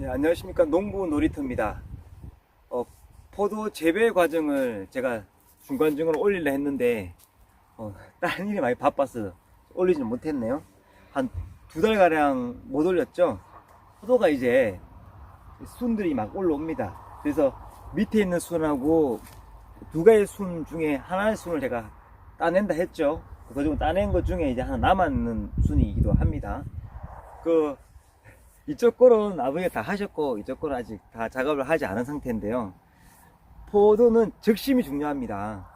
예, 안녕하십니까 농부 놀이터입니다. 어, 포도 재배 과정을 제가 중간중간 올리려 했는데 어, 다른 일이 많이 바빠서 올리지는 못했네요. 한 두 달 가량 못 올렸죠. 포도가 이제 순들이 막 올라옵니다. 그래서 밑에 있는 순하고 두 가지 순 중에 하나의 순을 제가 따낸다 했죠. 그중 따낸 것 중에 이제 하나 남았는 순이기도 합니다. 그 이쪽 거는 아버지가 다 하셨고 이쪽 거는 아직 다 작업을 하지 않은 상태인데요. 포도는 적심이 중요합니다.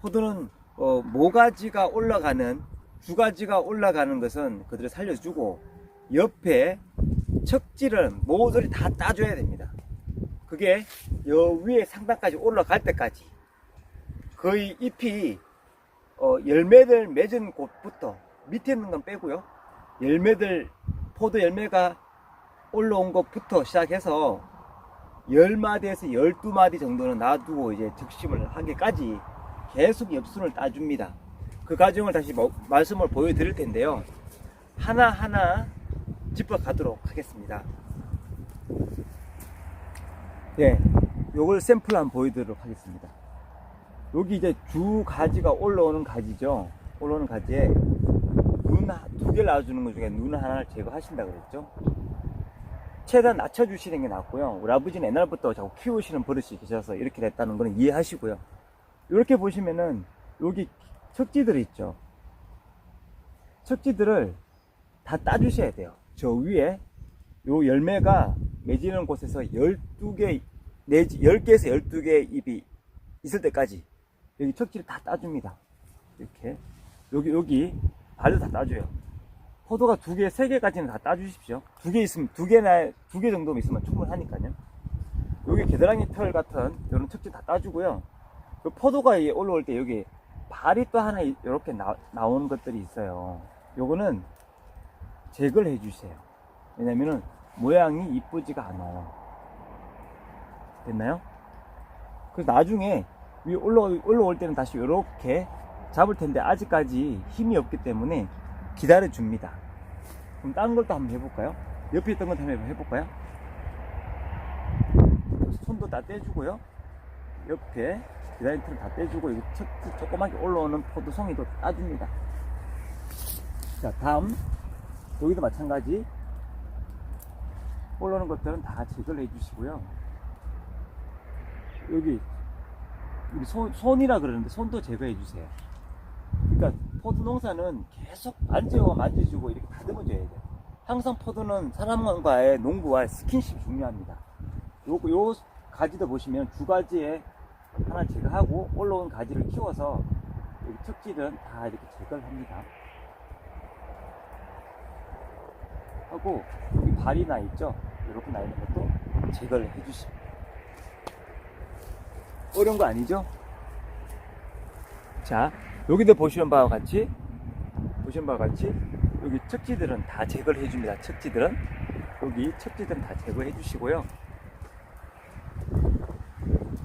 포도는 어, 모가지가 올라가는 주가지가 올라가는 것은 그들을 살려주고 옆에 척지를 모조리 다 따줘야 됩니다. 그게 여 위에 상단까지 올라갈 때까지 거의 잎이 어, 열매들 맺은 곳부터 밑에 있는 건 빼고요. 열매들 포도 열매가 올라온 것부터 시작해서 10마디에서 12마디 정도는 놔두고 이제 적심을 하기까지 계속 엽순을 따줍니다. 그 과정을 다시 뭐- 말씀을 보여드릴 텐데요. 하나하나 짚어가도록 하겠습니다. 예, 요걸 샘플 한번 보여드리도록 하겠습니다. 여기 이제 주 가지가 올라오는 가지죠. 올라오는 가지에 눈 두 개를 놔주는 것 중에 눈 하나를 제거하신다 그랬죠. 최대한 낮춰주시는 게 낫고요. 우리 아버지는 옛날부터 자꾸 키우시는 버릇이 계셔서 이렇게 됐다는 거는 이해하시고요. 이렇게 보시면은 여기 척지들 있죠. 척지들을 다 따주셔야 돼요. 저 위에 요 열매가 맺이는 곳에서 12개, 내지 10개에서 12개의 잎이 있을 때까지 여기 척지를 다 따줍니다. 이렇게. 여기, 여기 발도 다 따줘요. 포도가 두 개, 세 개까지는 다 따주십시오. 두 개 있으면, 두 개나, 두 개 정도면 있으면 충분하니까요. 여기 겨드랑이 털 같은 이런 척지 다 따주고요. 그 포도가 이 올라올 때 여기 발이 또 하나 이렇게 나, 나오는 것들이 있어요. 요거는 제거를 해주세요. 왜냐면은 모양이 이쁘지가 않아요. 됐나요? 그래서 나중에 위 올라, 올라올 때는 다시 이렇게 잡을 텐데 아직까지 힘이 없기 때문에 기다려 줍니다. 그럼 다른 것도 한번 해볼까요? 옆에 있던 것도 한번 해볼까요? 손도 다 떼주고요. 옆에 디자인트를 다 떼주고 여기 첫 조그맣게 올라오는 포도송이도 따줍니다. 자 다음 여기도 마찬가지 올라오는 것들은 다 제거를 해주시고요. 여기 손, 손이라 그러는데 손도 제거해 주세요. 그러니까 포도 농사는 계속 만져와 만져주고 이렇게 다듬어줘야 돼요. 항상 포도는 사람과의 농부와 스킨십이 중요합니다. 요, 요 가지도 보시면 두 가지에 하나 제거하고 올라온 가지를 키워서 여기 척지는 다 이렇게 제거를 합니다. 하고 여기 발이 나 있죠? 이렇게 나 있는 것도 제거를 해주십니다. 어려운 거 아니죠? 자, 여기도 보시는 바와 같이 보시는 바와 같이 여기 척지들은 다 제거를 해줍니다. 척지들은 여기 척지들은 다 제거해 주시고요.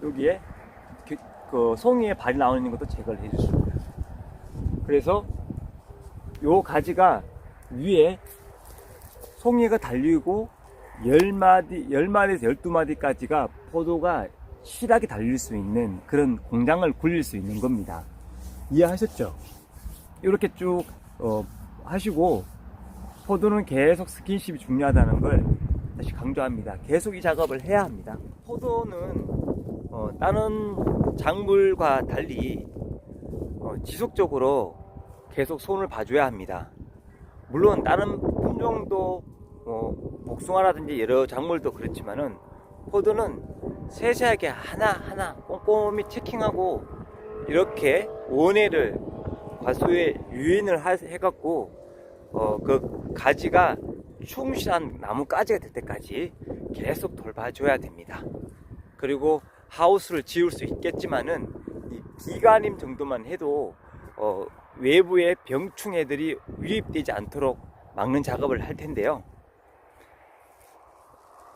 여기에 그, 그 송이에 발이 나오는 것도 제거를 해주십니다. 그래서 요 가지가 위에 송이가 달리고 10마디, 10마디에서 12마디까지가 포도가 실하게 달릴 수 있는 그런 공장을 굴릴 수 있는 겁니다. 이해하셨죠? 이렇게 쭉 어, 하시고 포도는 계속 스킨십이 중요하다는 걸 다시 강조합니다. 계속 이 작업을 해야 합니다. 포도는 어, 다른 작물과 달리 어, 지속적으로 계속 손을 봐줘야 합니다. 물론 다른 품종도 뭐 복숭아라든지 여러 작물도 그렇지만은 포도는 세세하게 하나하나 꼼꼼히 체킹하고 이렇게 원해를 과수에 유인을 하- 해갖고 어, 그 가지가 충실한 나무가지가 될 때까지 계속 돌봐줘야 됩니다. 그리고 하우스를 지을 수 있겠지만은 이 비가림 정도만 해도 어, 외부의 병충해들이 유입되지 않도록 막는 작업을 할 텐데요.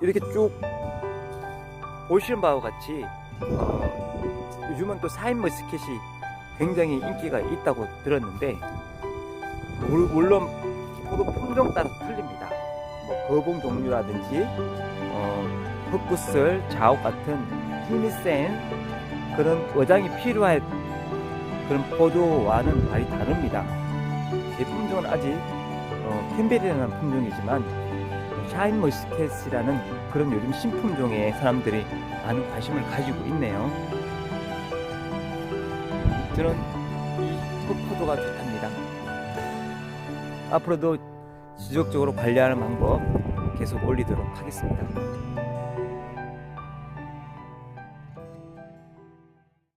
이렇게 쭉 보시는 바와 같이 어, 요즘은 또 사인 머스켓이 굉장히 인기가 있다고 들었는데 물- 물론 포도 품종 따라 틀립니다. 뭐 거봉 종류라든지 어, 흑구슬, 자옥 같은 힘이 센 그런 어장이 필요할 그런 포도와는 많이 다릅니다. 제 품종은 아직 어, 캠벨이라는 품종이지만 샤인 머스켓이라는 그런 요즘 신품종에 사람들이 많은 관심을 가지고 있네요. 저는 이 흑포도가 좋답니다. 앞으로도 지속적으로 관리하는 방법 계속 올리도록 하겠습니다.